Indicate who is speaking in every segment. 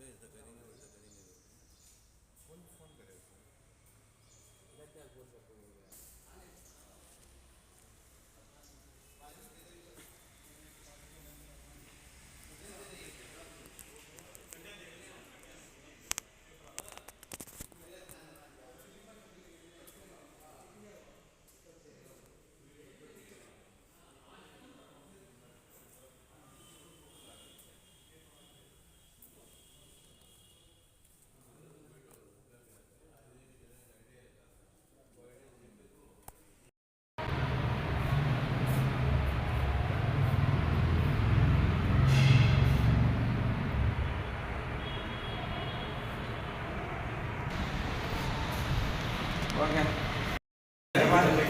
Speaker 1: பேர் தக்கறிங்க ஒரு தக்கறிங்க ஒன்று ஃபோன் கிடையாது.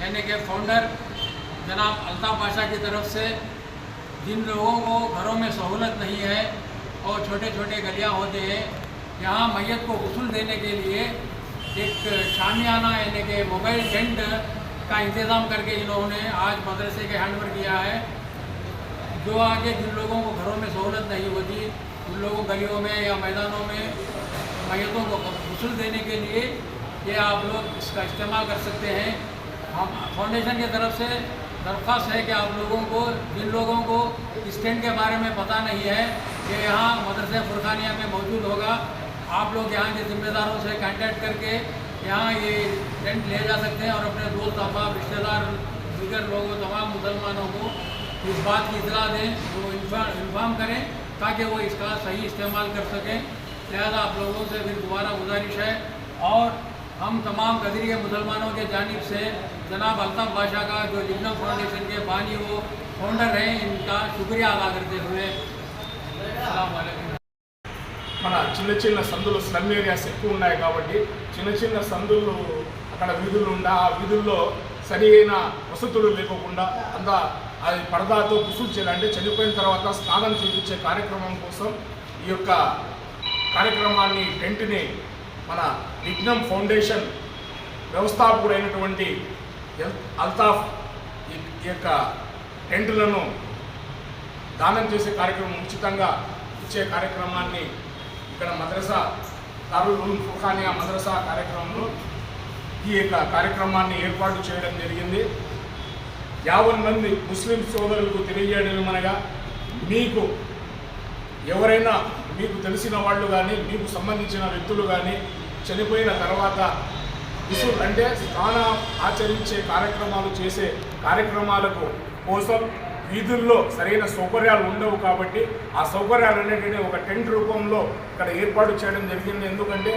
Speaker 2: यानी के फाउंडर जनाब अल्ताफ़ बादशाह की तरफ़ से जिन लोगों को घरों में सहूलत नहीं है और छोटे छोटे गलियाँ होते हैं, यहाँ मैयत को गसूल देने के लिए एक शामियाना यानी कि मोबाइल टेंट का इंतज़ाम करके इन्होंने आज मदरसे के हैंडओवर किया है। जो आगे जिन लोगों को घरों में सहूलत नहीं होती, उन लोगों गलियों में या मैदानों में मैयतों को गसूल देने के लिए ये आप लोग इसका इस्तेमाल कर सकते हैं। हम फाउंडेशन की तरफ़ से दरख्वास्त है कि आप लोगों को, जिन लोगों को इस टेंट के बारे में पता नहीं है कि यहाँ मदरसे फुरखानिया में मौजूद होगा, आप लोग यहाँ के ज़िम्मेदारों से कांटेक्ट करके यहाँ ये टेंट ले जा सकते हैं और अपने दोस्त अहबाब रिश्तेदार दीगर लोगों, तमाम मुसलमानों को इस बात की इतला दें, वो इन्फॉर्म करें ताकि वो इसका सही इस्तेमाल कर सकें। लिहाजा आप लोगों से फिर दोबारा गुजारिश है और हम तमाम कदरी मुसलमानों के जानब से जनाब अल्ताफ़ बादशाह का जो लिग्नम फाउंडेशन के बानी वो फाउंडर हैं इनका शुक्रिया अदा करते हुए अस्सलाम वालेकुम
Speaker 1: మన చిన్న చిన్న సందులు స్లమ్ ఏరియాస్ ఎక్కువ ఉన్నాయి కాబట్టి చిన్న చిన్న సందులు అక్కడ వీధులు ఉండ ఆ వీధుల్లో సరి అయిన వసతులు లేకోకుండా అంత అది పరదాతో గుసులు చేయాలంటే చనిపోయిన తర్వాత స్నానం చేయించే కార్యక్రమం కోసం ఈ యొక్క కార్యక్రమాన్ని టెంట్ని మన విఘ్నం ఫౌండేషన్ వ్యవస్థాపకుడైనటువంటి ఎల్- అల్తాఫ్ ఈ ఈ యొక్క టెంట్లను దానం చేసే కార్యక్రమం ఉచితంగా ఇచ్చే కార్యక్రమాన్ని ఇక్కడ మద్రసా దారుల్ ఉలూమ్ ఫుర్ఖానియా మద్రసా కార్యక్రమంలో ఈ యొక్క కార్యక్రమాన్ని ఏర్పాటు చేయడం జరిగింది. యాభై మంది ముస్లిం సోదరులకు తెలియజేయడం అనగా మీకు ఎవరైనా మీకు తెలిసిన వాళ్ళు కానీ మీకు సంబంధించిన వ్యక్తులు కానీ చనిపోయిన తర్వాత విసు అంటే స్నాన ఆచరించే కార్యక్రమాలు చేసే కార్యక్రమాలకు కోసం వీధుల్లో సరైన సౌకర్యాలు ఉండవు కాబట్టి ఆ సౌకర్యాలు అనేటివి ఒక టెంట్ రూపంలో ఇక్కడ ఏర్పాటు చేయడం జరిగింది. ఎందుకంటే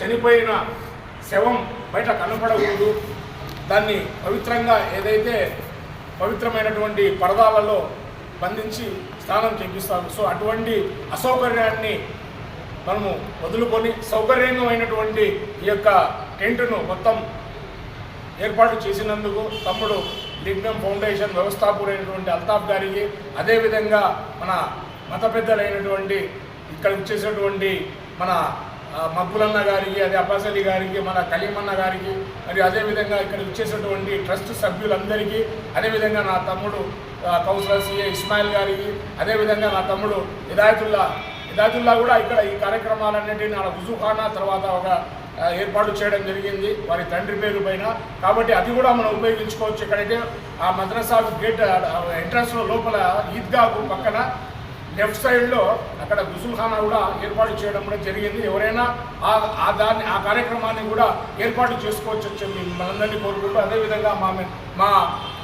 Speaker 1: చనిపోయిన శవం బయట కనపడకూడదు. దాన్ని పవిత్రంగా ఏదైతే పవిత్రమైనటువంటి పరదాలలో బంధించి స్నానం చేపిస్తారు. సో అటువంటి అసౌకర్యాన్ని మనము వదులుకొని సౌకర్యమైనటువంటి ఈ యొక్క టెంట్ను మొత్తం ఏర్పాటు చేసినందుకు తమ్ముడు లిగ్నం ఫౌండేషన్ వ్యవస్థాపకుడైనటువంటి అల్తాఫ్ గారికి అదేవిధంగా మన మత పెద్దలైనటువంటి ఇక్కడ వచ్చేసినటువంటి మన మబ్బులన్న గారికి అదే అబ్బాసలి గారికి మన కలీమన్న గారికి మరియు అదేవిధంగా ఇక్కడ వచ్చేసినటువంటి ట్రస్ట్ సభ్యులందరికీ అదేవిధంగా నా తమ్ముడు కౌన్సిలర్ సిఏ ఇస్మాయిల్ గారికి అదేవిధంగా నా తమ్ముడు హిదాయతుల్లా హిదాయతుల్లా కూడా ఇక్కడ ఈ కార్యక్రమాలన్నింటినీ ఆడ హుజుఖానా తర్వాత ఒక ఏర్పాటు చేయడం జరిగింది. వారి తండ్రి పేరు పైన. కాబట్టి అది కూడా మనం ఉపయోగించుకోవచ్చు. ఎక్కడైతే ఆ మద్రసా గేట్ ఎంట్రన్స్లో లోపల ఈద్గాకు పక్కన లెఫ్ట్ సైడ్లో అక్కడ గుసుల్ఖానా కూడా ఏర్పాటు చేయడం కూడా జరిగింది. ఎవరైనా ఆ దాన్ని ఆ కార్యక్రమాన్ని కూడా ఏర్పాటు చేసుకోవచ్చు అని మనందరినీ కోరుకుంటూ అదేవిధంగా మా మా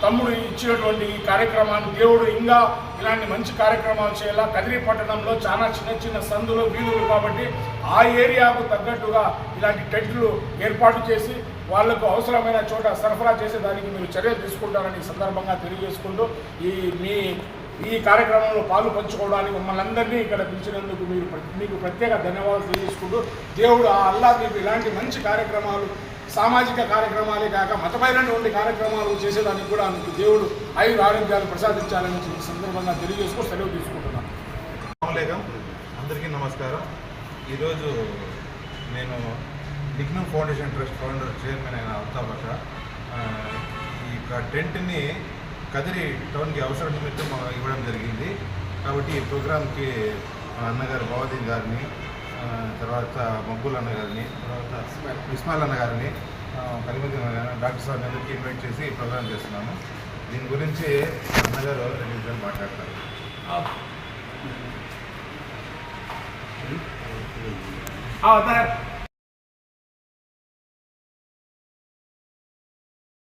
Speaker 1: తమ్ముడు ఇచ్చినటువంటి ఈ కార్యక్రమాన్ని దేవుడు ఇంకా ఇలాంటి మంచి కార్యక్రమాలు చేయాలా? కదిరి పట్టణంలో చాలా చిన్న చిన్న సందులు వీధులు కాబట్టి ఆ ఏరియాకు తగ్గట్టుగా ఇలాంటి టెంట్లు ఏర్పాటు చేసి వాళ్ళకు అవసరమైన చోట సరఫరా చేసే దానికి మీరు చర్యలు తీసుకుంటారని సందర్భంగా తెలియజేసుకుంటూ ఈ మీ ఈ కార్యక్రమంలో పాలు పంచుకోవడానికి మమ్మల్ని అందరినీ ఇక్కడ పిలిచినందుకు మీరు మీకు ప్రత్యేక ధన్యవాదాలు తెలియజేసుకుంటూ దేవుడు ఆ అల్లా మీకు ఇలాంటి మంచి కార్యక్రమాలు సామాజిక కార్యక్రమాలే కాక మతమైనటువంటి కార్యక్రమాలు చేసేదానికి కూడా మీకు దేవుడు ఐదు ఆరోగ్యాలు ప్రసాదించాలని ఈ సందర్భంగా తెలియజేసుకుని సెలవు తీసుకుంటున్నాను
Speaker 3: అందరికీ నమస్కారం. ఈరోజు నేను డిగ్నూ ఫౌండేషన్ ట్రస్ట్ ఫౌండర్ చైర్మన్ అయిన అల్తాఫ్ ఈ యొక్క టెంట్ని కదిరి టౌన్కి అవసరం నిమిత్తం ఇవ్వడం జరిగింది. కాబట్టి ఈ ప్రోగ్రామ్కి మా అన్నగారు బావదీన్ గారిని తర్వాత మబ్బుల్ అన్న గారిని తర్వాత ఇస్మాయిల్. అన్న గారిని గారిని, డాక్టర్ సార్ అందరికీ ఇన్వైట్ చేసి ఈ ప్రోగ్రామ్ చేస్తున్నాను దీని గురించి మా అన్నగారు రెండు మాట్లాడతారు.
Speaker 1: దా-